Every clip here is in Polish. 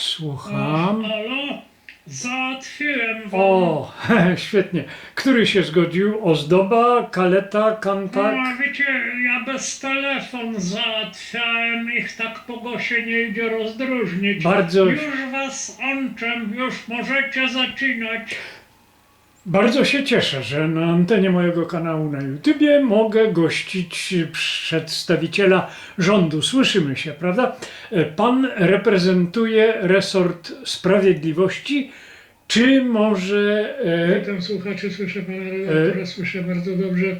słucham. Halo? Załatwiłem wam. O, świetnie. Który się zgodził? Ozdoba, kaleta, kantak? No, wiecie, ja bez telefon załatwiałem, ich tak głosie nie idzie rozdróżnić. Bardzo- Już was łączę, już możecie zaczynać. Bardzo się cieszę, że na antenie mojego kanału na YouTubie mogę gościć przedstawiciela rządu. Słyszymy się, prawda? Pan reprezentuje resort sprawiedliwości, czy może e, Witam słuchaczy, słyszę pana redaktora, słyszę bardzo dobrze.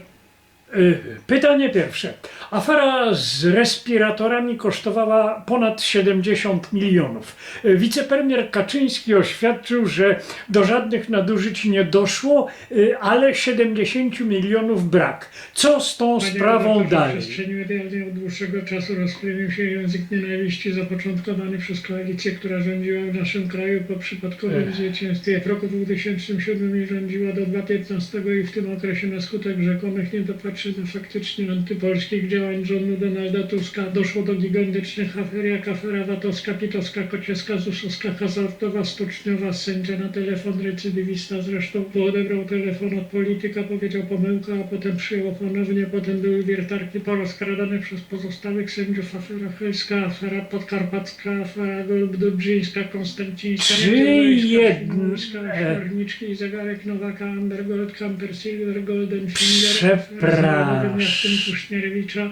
Y, Pytanie pierwsze. Afera z respiratorami kosztowała ponad 70 milionów. Y, Wicepremier Kaczyński oświadczył, że do żadnych nadużyć nie doszło, y, ale 70 milionów brak. Co z tą Panie sprawą redaktorze, W dalej? przestrzeni medialnej od dłuższego czasu się język nienawiści zapoczątkowany przez koalicję, która rządziła w naszym kraju po przypadkowym zwycięstwie. W roku 2007 rządziła do 2015 i w tym okresie na skutek rzekomych niedopatrzeń faktycznie antypolskich działań rządu Donalda Tuska doszło do gigantycznych afer jak afera VAT-owska, pitowska, kocieska, zusowska, hazardowa, stoczniowa, sędzia na telefon, recydywista zresztą, bo odebrał telefon od polityka, powiedział pomyłka, a potem przyjął ponownie, potem były wiertarki porozkradane przez pozostałych sędziów, afera helska, afera podkarpacka, afera golub-dobrzyńska, konstancińska, Czy Mikołajska, jedn- Świnoujska, e- Szorniczki i zegarek Nowaka, Amber Gold, Camper Silver, Golden Finger, Przepraszam. W tym Kuśnierewicza,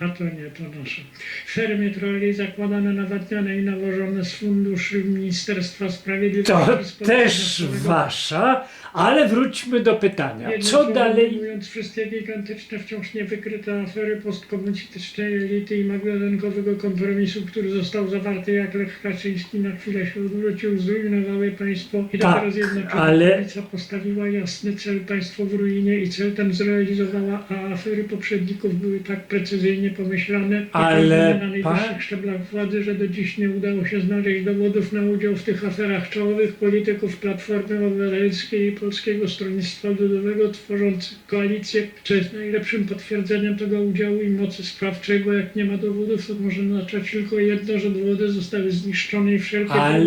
a to nie, to nasze. Fermy troli zakładane, nawadniane i nawożone z funduszy Ministerstwa Sprawiedliwości. To też wasza, ale wróćmy do pytania. Jednym Co słowem dalej? Mówiąc, wszystkie gigantyczne, wciąż niewykryte afery postkomunistycznej elity i magdalenkowego kompromisu, który został zawarty jak Lech Kaczyński na chwilę się odwrócił, zrujnowały państwo i Tak, dopiero zjednoczona ale- prawica postawiła jasny cel państwo w ruinie i cel ten zrealizowała, a afery poprzedników były tak precyzyjnie pomyślane i Ale pełnione na najwyższych pan- szczeblach władzy, że do dziś nie udało się znaleźć dowodów na udział w tych aferach czołowych polityków Platformy Obywatelskiej i Polskiego Stronnictwa Ludowego tworzących koalicję, co jest najlepszym potwierdzeniem tego udziału i mocy sprawczego. Jak nie ma dowodów, to może oznaczać tylko jedno, że dowody zostały zniszczone i wszelkie Ale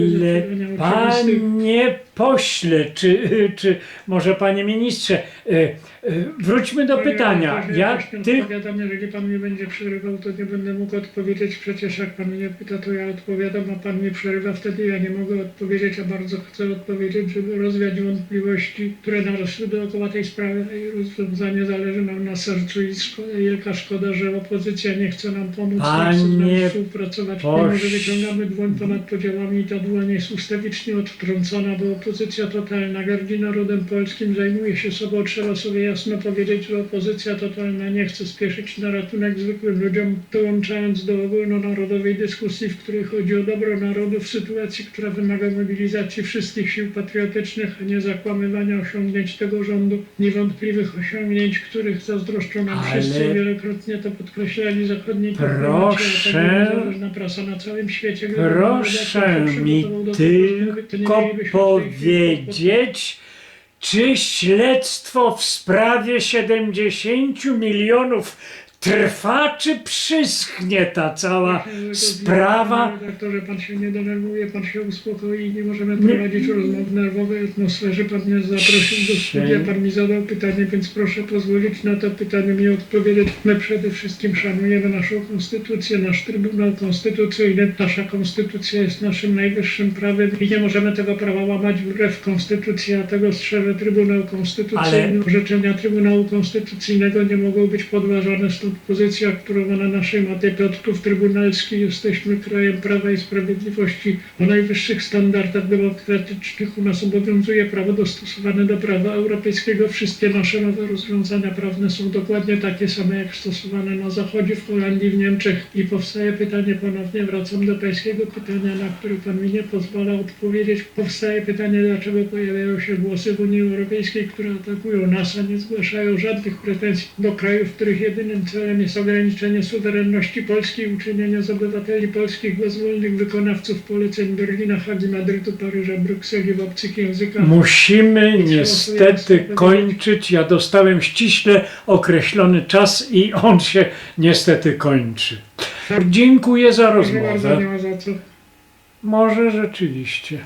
panie pośle, czy, czy może panie ministrze, e, e, wróćmy do pytania. Ja ty, odpowiadam, jeżeli pan mnie będzie przerywał, to nie będę mógł odpowiedzieć. Przecież jak pan mnie pyta, to ja odpowiadam, a pan mnie przerywa, wtedy ja nie mogę odpowiedzieć, a bardzo chcę odpowiedzieć, żeby rozwiać wątpliwości, które narosły dookoła tej sprawy. Jej rozwiązanie zależy nam na sercu i szkoda, wielka szkoda, że opozycja nie chce nam pomóc, nie chce z Panie nami współpracować, mimo że wyciągamy dłoń ponad podziałami i ta dłoń jest ustawicznie odtrącona, bo opozycja totalna gardzi narodem polskim, zajmuje się sobą, trzeba sobie jasno powiedzieć, że opozycja totalna nie chce spieszyć na ratunek zwykłym ludziom, dołączając do ogólnonarodowej dyskusji, w której chodzi o dobro narodu w sytuacji, która wymaga mobilizacji wszystkich sił patriotycznych, a nie zakłamywania osiągnięć tego rządu, niewątpliwych osiągnięć, których zazdroszczą nam Ale- wszyscy wielokrotnie to podkreślali zachodni Proszę- prasa na całym świecie. proszę mi tylko powiedzieć, czy śledztwo w sprawie 70 milionów trwa, czy przyschnie ta cała Panie sprawa? redaktorze, pan się nie denerwuje, pan się uspokoi, nie możemy prowadzić rozmów w nerwowej atmosferze. Pan mnie zaprosił do studia, pan mi zadał pytanie, więc proszę pozwolić na to pytanie mi odpowiedzieć. My przede wszystkim szanujemy naszą konstytucję, nasz Trybunał Konstytucyjny. Nasza konstytucja jest naszym najwyższym prawem i nie możemy tego prawa łamać wbrew konstytucji, a tego strzeże Trybunał Konstytucyjny. Orzeczenia Trybunału Konstytucyjnego nie mogą być podważane, stąd pozycja, którą ma na naszej mapie Piotrków Trybunalski. Jesteśmy krajem prawa i sprawiedliwości o najwyższych standardach demokratycznych. U nas obowiązuje prawo dostosowane do prawa europejskiego. Wszystkie nasze nowe rozwiązania prawne są dokładnie takie same, jak stosowane na Zachodzie, w Holandii, w Niemczech. I powstaje pytanie, ponownie wracam do pańskiego pytania, na które pan mi nie pozwala odpowiedzieć. Powstaje pytanie, dlaczego pojawiają się głosy w Unii Europejskiej, które atakują nas, a nie zgłaszają żadnych pretensji do krajów, których jedynym celem jest ograniczenie suwerenności Polski i uczynienie z obywateli polskich bezwolnych wykonawców poleceń Berlina, Hagi, Madrytu, Paryża, Brukseli w obcych językach. Musimy niestety kończyć. Ja dostałem ściśle określony czas i on się niestety kończy. Dziękuję za rozmowę. Może rzeczywiście.